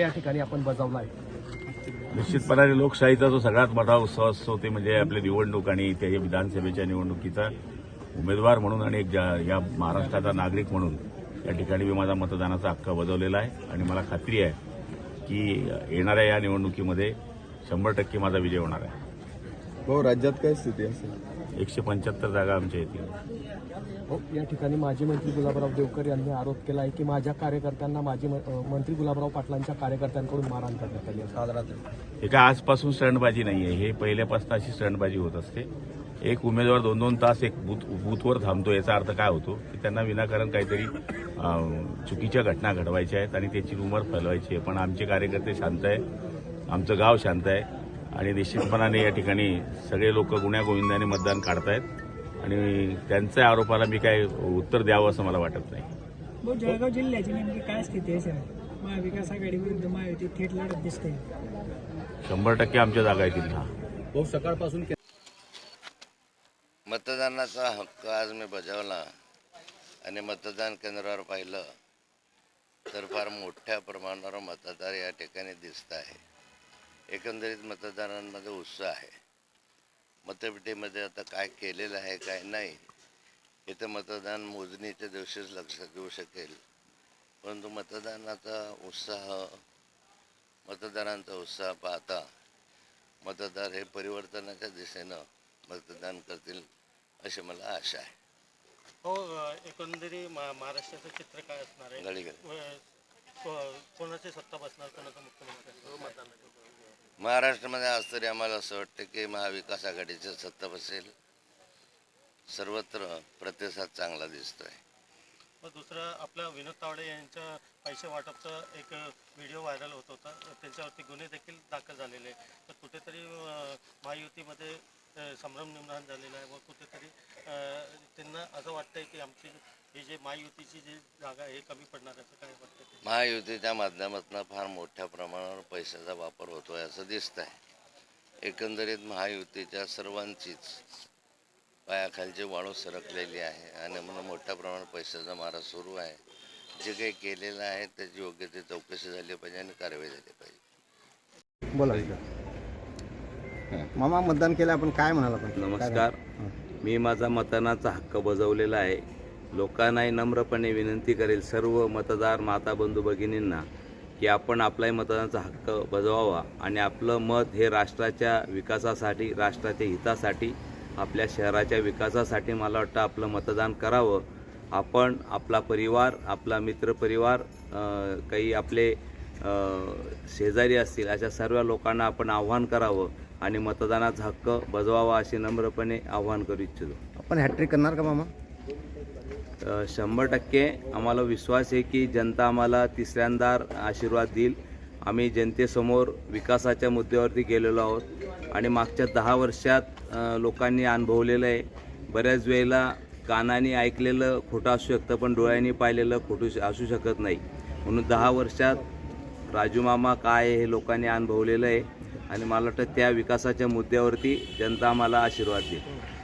या ठिकाणी आपण बजावला आहे. निश्चितपणाने लोकशाहीचा जो सगळ्यात मोठा उत्सव असतो ते म्हणजे आपली निवडणूक आणि त्या विधानसभेच्या निवडणुकीचा उमेदवार म्हणून आणि एक या महाराष्ट्राचा नागरिक म्हणून या ठिकाणी मी माझा मतदानाचा हक्क बजावलेला आहे. आणि मला खात्री आहे की येणाऱ्या या निवडणुकीमध्ये शंभर टक्के माझा विजय होणार आहे. भाऊ राज्यात काय स्थिती असेल? एकशे पंच्याहत्तर जागा आमच्या येतील हो, या ठिकाणी माजी मंत्री गुलाबराव देवकर यांनी आरोप केला आहे की माझ्या कार्यकर्त्यांना माजी मंत्री गुलाबराव पाटलांच्या कार्यकर्त्यांकडून मारहाण करण्यात आली आहे. हे काय आजपासून स्टंटबाजी नाही आहे हे पहिल्यापासून अशी स्टंटबाजी होत असते. एक उमेदवार दोन दोन तास एक बूथ बूथवर थांबतो याचा अर्थ काय होतो की त्यांना विनाकारण काहीतरी चुकीच्या घटना घडवायच्या आहेत आणि त्याची रुमर फैलवायची आहे. पण आमचे कार्यकर्ते शांत आहे आमचं गाव शांत आहे. आणि निश्चितपणाने या ठिकाणी सगळे लोक गुण्या गोविंदाने मतदान काढतायत. आणि त्यांच्या आरोपाला मी काय उत्तर द्यावं असं मला वाटत नाही. जळगाव जिल्ह्याची नेमकी काय स्थिती आहे सर? महाविकास आघाडी विरुद्ध महायुती थेट लढत दिसते. शंभर टक्के आमच्या जागा येतील हा मतदानाचा हक्क आज मी बजावला आणि मतदान केंद्रावर पाहिलं तर फार मोठ्या प्रमाणावर मतदार या ठिकाणी दिसत आहे. एकंदरीत मतदारांमध्ये उत्साह आहे. मतपेटीमध्ये आता काय केलेलं आहे काय नाही हे तर मतदान मोजणीच्या दिवशीच लक्षात येऊ शकेल. परंतु मतदानाचा उत्साह मतदारांचा उत्साह पाहता मतदार हे परिवर्तनाच्या दिशेनं मतदान करतील अशी मला आशा आहे. हो मा- महाराष्ट्राचं चित्र काय असणार आहे? कोणाची सत्ता बसणार कोणाचं मुख्यमंत्री? मतदानाचं. महाराष्ट्रामध्ये आज तरी आम्हाला असं वाटतं की महाविकास आघाडीची सत्ता बसेल. सर्वत्र प्रतिसाद चांगला दिसतोय. मग दुसरं आपलं विनोद तावडे यांच्या पैसे वाटपचा एक व्हिडिओ व्हायरल होत होता. त्यांच्यावरती गुन्हे देखील दाखल झालेले तर कुठेतरी महायुतीमध्ये संभ्रम निर्माण झालेला आहे. व कुठेतरी त्यांना असं वाटतंय की आमची ही जी महायुतीची जी जागा आहे हे कमी पडणार आहे असं काय वाटतं ते? महायुतीच्या माध्यमातून फार मोठ्या प्रमाणावर पैशाचा वापर होतोय असं दिसत आहे एकंदरीत महायुतीच्या सर्वांचीच पायाखालची वाळू सरकलेली आहे आणि म्हणून मोठ्या प्रमाणात पैशाचा मारा सुरू आहे. जे काही केलेलं आहे त्याची योग्य ती चौकशी झाली पाहिजे आणि कारवाई झाली पाहिजे. बोला. मामा मतदान केलं आपण काय म्हणाल? नमस्कार. मी माझा मतदानाचा हक्क बजावलेला आहे. लोकांनाही नम्रपणे विनंती करेल सर्व मतदार माता बंधू भगिनींना की आपण आपलाही मतदानाचा हक्क बजवावा आणि आपलं मत हे राष्ट्राच्या विकासासाठी राष्ट्राच्या हितासाठी आपल्या शहराच्या विकासासाठी मला वाटतं आपलं मतदान करावं. आपण आपला परिवार आपला मित्रपरिवार काही आपले शेजारी असतील अशा सर्व लोकांना आपण आव्हान करावं आणि मतदानाचा हक्क बजवावा असे नम्रपणे आव्हान करू इच्छितो. आपण हॅट्रिक करणार का मामा? शंभर टक्के आम्हाला विश्वास आहे की जनता आम्हाला तिसऱ्यांदा आशीर्वाद देईल. आम्ही जनतेसमोर विकासाच्या मुद्द्यावरती गेलेलो आहोत आणि मागच्या दहा वर्षात लोकांनी अनुभवलेलं आहे. बऱ्याच वेळेला कानाने ऐकलेलं खोटं असू शकतं पण डोळ्यांनी पाहिलेलं खोटू श- असू शकत नाही. म्हणून दहा वर्षात राजू मामा काय आहे हे लोकांनी अनुभवलेलं आहे आणि मला वाटतं त्या विकासाच्या मुद्द्यावरती जनता आम्हाला आशीर्वाद देईल.